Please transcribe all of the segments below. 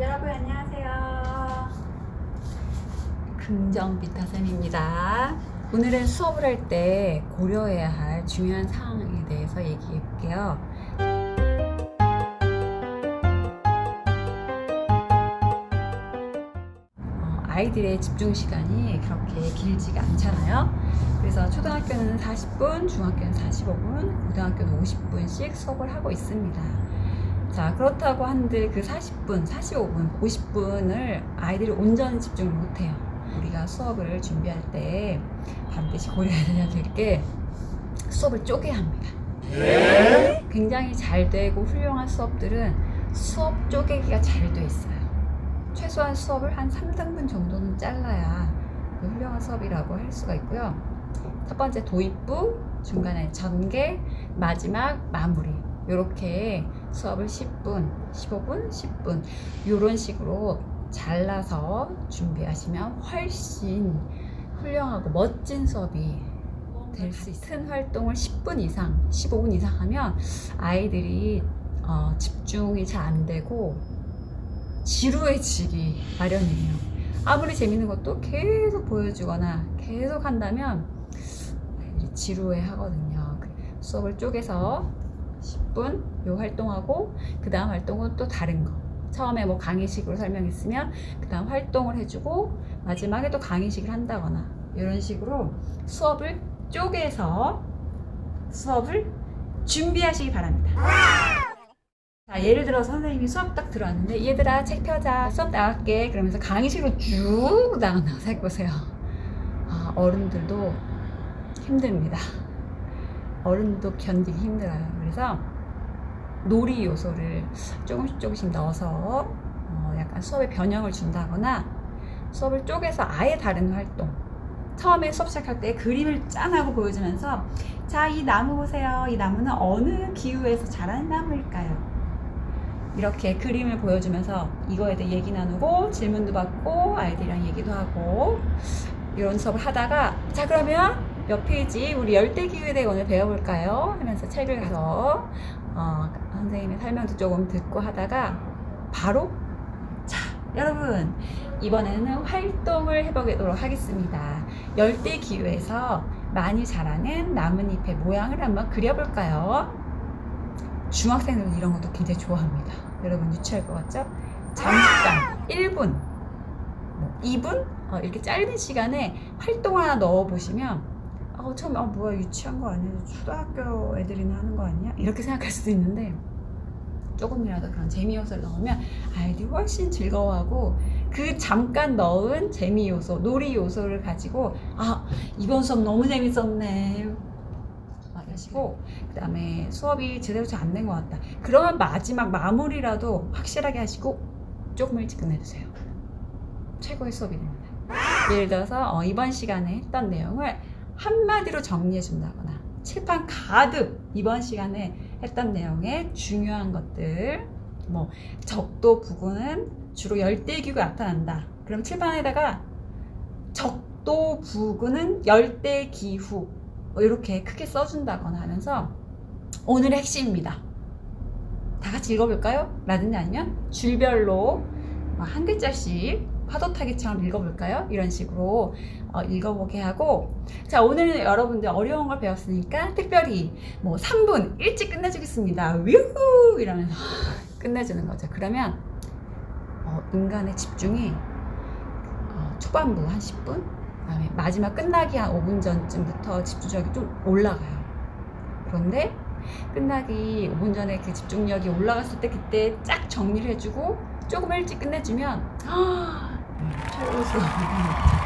여러분 안녕하세요. 긍정 비타쌤입니다. 오늘은 수업을 할 때 고려해야 할 중요한 사항에 대해서 얘기해 볼게요. 어, 아이들의 집중 시간이 그렇게 길지가 않잖아요. 그래서 초등학교는 40분, 중학교는 45분, 고등학교는 50분씩 수업을 하고 있습니다. 자, 그렇다고 한들 그 40분, 45분, 50분을 아이들이 온전히 집중을 못해요. 우리가 수업을 준비할 때 반드시 고려해야 될 게 수업을 쪼개야 합니다. 굉장히 잘 되고 훌륭한 수업들은 수업 쪼개기가 잘 돼 있어요. 최소한 수업을 한 3등분 정도는 잘라야 훌륭한 수업이라고 할 수가 있고요. 첫 번째 도입부, 중간에 전개, 마지막 마무리. 이렇게 수업을 10분, 15분, 10분 이런 식으로 잘라서 준비하시면 훨씬 훌륭하고 멋진 수업이 될 수. 큰 활동을 10분 이상, 15분 이상 하면 아이들이 어, 집중이 잘 안 되고 지루해지기 마련이에요. 아무리 재밌는 것도 계속 보여주거나 계속 한다면 아이들이 지루해 하거든요. 그 수업을 쪼개서 10분 요 활동하고 그 다음 활동은 또 다른 거. 처음에 뭐 강의식으로 설명했으면 그 다음 활동을 해주고 마지막에 또 강의식을 한다거나 이런 식으로 수업을 쪼개서 수업을 준비하시기 바랍니다. 자, 예를 들어 선생님이 수업 딱 들어왔는데 얘들아 책 펴자 수업 나갈게 그러면서 강의식으로 쭉 나간다고 생각해보세요. 아, 어른들도 힘듭니다. 어른도 견디기 힘들어요. 그래서 놀이 요소를 조금씩 조금씩 넣어서 어, 약간 수업에 변형을 준다거나 수업을 쪼개서 아예 다른 활동. 처음에 수업 시작할 때 그림을 짠 하고 보여주면서 자, 이 나무 보세요. 이 나무는 어느 기후에서 자라는 나무일까요? 이렇게 그림을 보여주면서 이거에 대해 얘기 나누고 질문도 받고 아이들이랑 얘기도 하고 이런 수업을 하다가 자 그러면 몇 페이지 우리 열대 기후에 대해 오늘 배워볼까요? 하면서 책을 가서 어, 선생님의 설명도 조금 듣고 하다가 바로 자 여러분 이번에는 활동을 해보도록 하겠습니다. 열대 기후에서 많이 자라는 나뭇잎의 모양을 한번 그려볼까요? 중학생들은 이런 것도 굉장히 좋아합니다. 여러분 유치할 것 같죠? 잠깐 1분, 뭐 2분 어, 이렇게 짧은 시간에 활동 하나 넣어 보시면 어, 처음에 어, 뭐야 유치한 거 아니야? 초등학교 애들이나 하는 거 아니야? 이렇게 생각할 수도 있는데 조금이라도 그런 재미 요소를 넣으면 아이들이 훨씬 즐거워하고 그 잠깐 넣은 재미 요소, 놀이 요소를 가지고 아 이번 수업 너무 재밌었네. 막 이러시고 그 다음에 수업이 제대로 잘 안 된 것 같다. 그러면 마지막 마무리라도 확실하게 하시고 조금 일찍 끝내주세요. 최고의 수업이 됩니다. 예를 들어서 어, 이번 시간에 했던 내용을 한마디로 정리해 준다거나 칠판 가득 이번 시간에 했던 내용의 중요한 것들 뭐 적도 부근은 주로 열대기후가 나타난다. 그럼 칠판에다가 적도 부근은 열대기후 뭐 이렇게 크게 써준다거나 하면서 오늘의 핵심입니다. 다 같이 읽어볼까요? 라든지 아니면 줄별로 뭐한 글자씩 파도 타기처럼 읽어볼까요? 이런 식으로 어, 읽어보게 하고 자 오늘은 여러분들 어려운 걸 배웠으니까 특별히 뭐 3분 일찍 끝내주겠습니다. 위후 이러면서 끝내주는 거죠. 그러면 어, 인간의 집중이 어, 초반부 한 10분 그다음에 마지막 끝나기 한 5분 전쯤부터 집중력이 좀 올라가요. 그런데 끝나기 5분 전에 그 집중력이 올라갔을 때 그때 쫙 정리를 해주고 조금 일찍 끝내주면 수업입니다.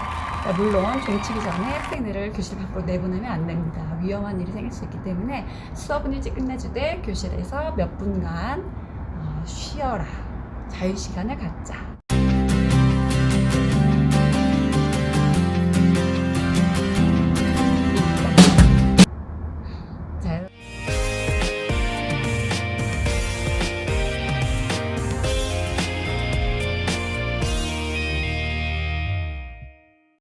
물론 종치기 전에 학생들을 교실 밖으로 내보내면 안 됩니다. 위험한 일이 생길 수 있기 때문에 수업은 일찍 끝내주되 교실에서 몇 분간 어, 쉬어라. 자유 시간을 갖자.